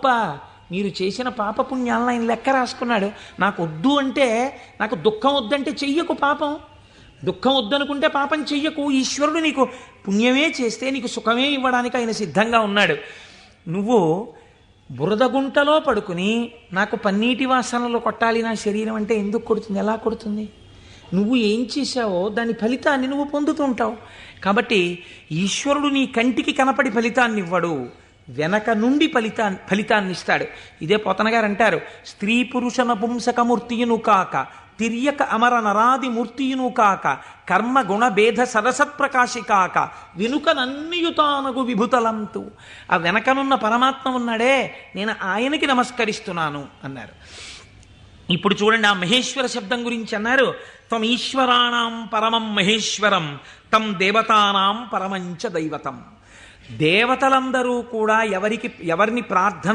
గొప్ప మీరు చేసిన పాపపుణ్యాలను ఆయన లెక్క రాసుకున్నాడు. నాకు వద్దు అంటే నాకు దుఃఖం వద్దంటే చెయ్యకు పాపం. దుఃఖం వద్దనుకుంటే పాపం చెయ్యకు. ఈశ్వరుడు నీకు పుణ్యమే చేస్తే నీకు సుఖమే ఇవ్వడానికి ఆయన సిద్ధంగా ఉన్నాడు. నువ్వు బురద గుంటలో పడుకుని నాకు పన్నీటి వాసనలు కొట్టాలి నా శరీరం అంటే ఎందుకు కొడుతుంది? ఎలా కొడుతుంది? నువ్వు ఏం చేశావో దాని ఫలితాన్ని నువ్వు పొందుతుంటావు కాబట్టి ఈశ్వరుడు నీ కంటికి కనపడి ఫలితాన్ని ఇవ్వడు. వెనక నుండి ఫలితా ఫలితాన్ని ఇస్తాడు ఇదే పోతనగారు అంటారు స్త్రీ పురుష నపుంసకమూర్తియును కాక తిర్యక అమర నరాది మూర్తియును కాక కర్మ గుణ భేద సరసత్ప్రకాశి కాక వెనుకనన్నియుతానగు విభుతలంతు. ఆ వెనకనున్న పరమాత్మ ఉన్నాడే నేను ఆయనకి నమస్కరిస్తున్నాను అన్నారు. ఇప్పుడు చూడండి ఆ మహేశ్వర శబ్దం గురించి అన్నారు. త్వం ఈశ్వరాణం పరమం మహేశ్వరం తం దేవతానాం పరమంచ దైవతం. దేవతలందరూ కూడా ఎవరికి ఎవరిని ప్రార్థన